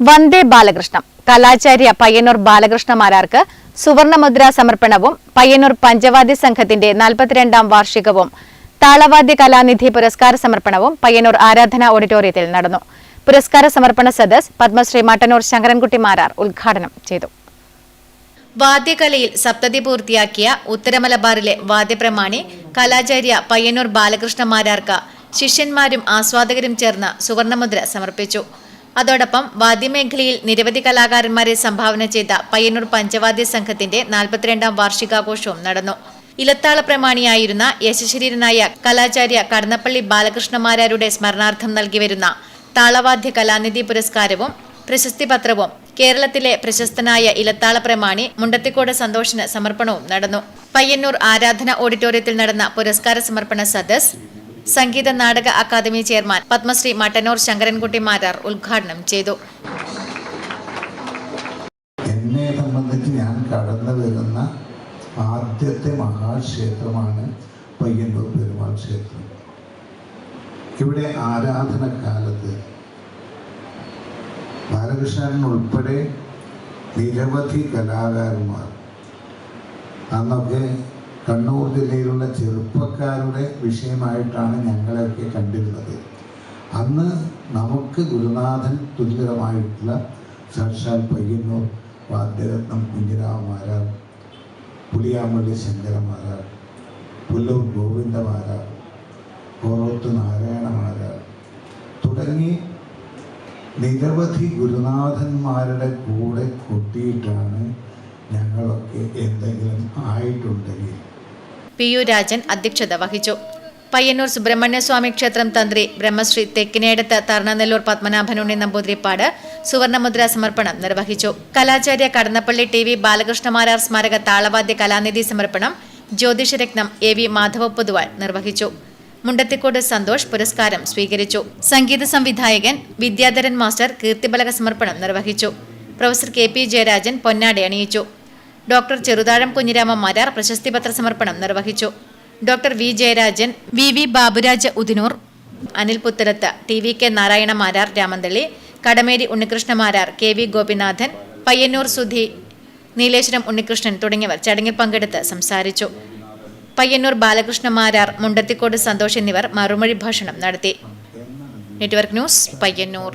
വന്ദേ ബാലകൃഷ്ണം. കലാചാര്യ പയ്യന്നൂർ ബാലകൃഷ്ണ മാരാർക്ക് സുവർണമുദ്ര സമർപ്പണവും പയ്യന്നൂർ പഞ്ചവാദ്യ സംഘത്തിന്റെ നാൽപ്പത്തിരണ്ടാം വാർഷികവും താളവാദ്യ കലാനിധി പുരസ്കാര സമർപ്പണവും പയ്യന്നൂർ ആരാധന ഓഡിറ്റോറിയത്തിൽ നടന്നു. പുരസ്കാര സമർപ്പണ സദസ് പത്മശ്രീ മട്ടന്നൂർ ശങ്കരൻകുട്ടി മാരാർ ഉദ്ഘാടനം ചെയ്തു. വാദ്യകലയിൽ സപ്തതി പൂർത്തിയാക്കിയ ഉത്തരമലബാറിലെ വാദ്യപ്രമാണി കലാചാര്യ പയ്യന്നൂർ ബാലകൃഷ്ണ മാരാർക്ക് ശിഷ്യന്മാരും ആസ്വാദകരും ചേർന്ന് സുവർണമുദ്ര സമർപ്പിച്ചു. അതോടൊപ്പം വാദ്യമേഖലയിൽ നിരവധി കലാകാരന്മാരെ സംഭാവന ചെയ്ത പയ്യന്നൂർ പഞ്ചവാദ്യ സംഘത്തിന്റെ നാൽപ്പത്തിരണ്ടാം വാർഷികാഘോഷവും നടന്നു. ഇലത്താള പ്രമാണിയായിരുന്ന യശശരീരനായ കലാചാര്യ കടന്നപ്പള്ളി ബാലകൃഷ്ണമാരാരുടെ സ്മരണാർത്ഥം നൽകിവരുന്ന താളവാദ്യ കലാനിധി പുരസ്കാരവും പ്രശസ്തി പത്രവും കേരളത്തിലെ പ്രശസ്തനായ ഇലത്താള പ്രമാണി മുണ്ടത്തിക്കോട് സന്തോഷിന് സമർപ്പണവും നടന്നു. പയ്യന്നൂർ ആരാധന ഓഡിറ്റോറിയത്തിൽ നടന്ന പുരസ്കാര സമർപ്പണ സദസ് സംഗീത നാടക അക്കാദമി ചെയർമാൻ പത്മശ്രീ മട്ടന്നൂർ ശങ്കരൻകുട്ടി മാരാർ ഉദ്ഘാടനം ചെയ്തു. എന്നെ സംബന്ധിച്ച് ഞാൻ കടന്നു വരുന്ന ആദ്യത്തെ മഹാക്ഷേത്രമാണ് പയ്യന്നൂർ പെരുമാൾ ക്ഷേത്രം. ഇവിടെ ആരാധന കാലത്ത് ബാലകൃഷ്ണൻ ഉൾപ്പെടെ നിരവധി കലാകാരന്മാർ അന്നൊക്കെ കണ്ണൂർ ജില്ലയിലുള്ള ചെറുപ്പക്കാരുടെ വിഷയമായിട്ടാണ് ഞങ്ങളെയൊക്കെ കണ്ടിരുന്നത്. അന്ന് നമുക്ക് ഗുരുനാഥൻ തുല്യതമായിട്ടുള്ള സാക്ഷാൽ പയ്യന്നൂർ വാദ്യരത്നം കുഞ്ഞിരാമാരാർ പുളിയാമ്പള്ളി ശങ്കരമാരാർ പുല്ലൂർ ഗോവിന്ദമാരാർ കോറോത്ത് നാരായണമാരാർ തുടങ്ങി നിരവധി ഗുരുനാഥന്മാരുടെ കൂടെ കൊട്ടിയിട്ടാണ് ഞങ്ങളൊക്കെ എന്തെങ്കിലും ആയിട്ടുണ്ടെങ്കിൽ പി യു രാജൻ അധ്യക്ഷത വഹിച്ചു. പയ്യന്നൂർ സുബ്രഹ്മണ്യസ്വാമി ക്ഷേത്രം തന്ത്രി ബ്രഹ്മശ്രീ തെക്കിനേടത്ത് തർണനെല്ലൂർ പത്മനാഭനുണ്ണി നമ്പൂതിരിപ്പാട് സുവർണമുദ്ര സമർപ്പണം നിർവഹിച്ചു. കലാചാര്യ കടന്നപ്പള്ളി ടി വി ബാലകൃഷ്ണമാരാർ സ്മാരക താളവാദ്യ കലാനിധി സമർപ്പണം ജ്യോതിഷരത്നം എ വി മാധവ പൊതുവാൾ നിർവഹിച്ചു. മുണ്ടത്തിക്കോട് സന്തോഷ് പുരസ്കാരം സ്വീകരിച്ചു. സംഗീത സംവിധായകൻ വിദ്യാധരൻ മാസ്റ്റർ കീർത്തിബലക സമർപ്പണം നിർവഹിച്ചു. പ്രൊഫസർ കെ പി ജയരാജൻ പൊന്നാടി അണിയിച്ചു. ഡോക്ടർ ചെറുതാഴം കുഞ്ഞിരാമ മാരാർ പ്രശസ്തിപത്ര സമർപ്പണം നിർവഹിച്ചു. Doctor V Jayarajan V V Baburaj Udinur Anil Puthalath T V K Narayana Marar Ramanthali Kadameri Unnikrishna Marar K V Gopinathan Payyanur Sudhi Nileshwaram Unnikrishnan തുടങ്ങിയവർ ചടങ്ങിൽ പങ്കെടുത്ത് സംസാരിച്ചു. പയ്യന്നൂർ ബാലകൃഷ്ണ മാരാർ മുണ്ടത്തിക്കോട് സന്തോഷ് എന്നിവർ മറുമൊഴി ഭാഷണം നടത്തി. Network news Payyanur.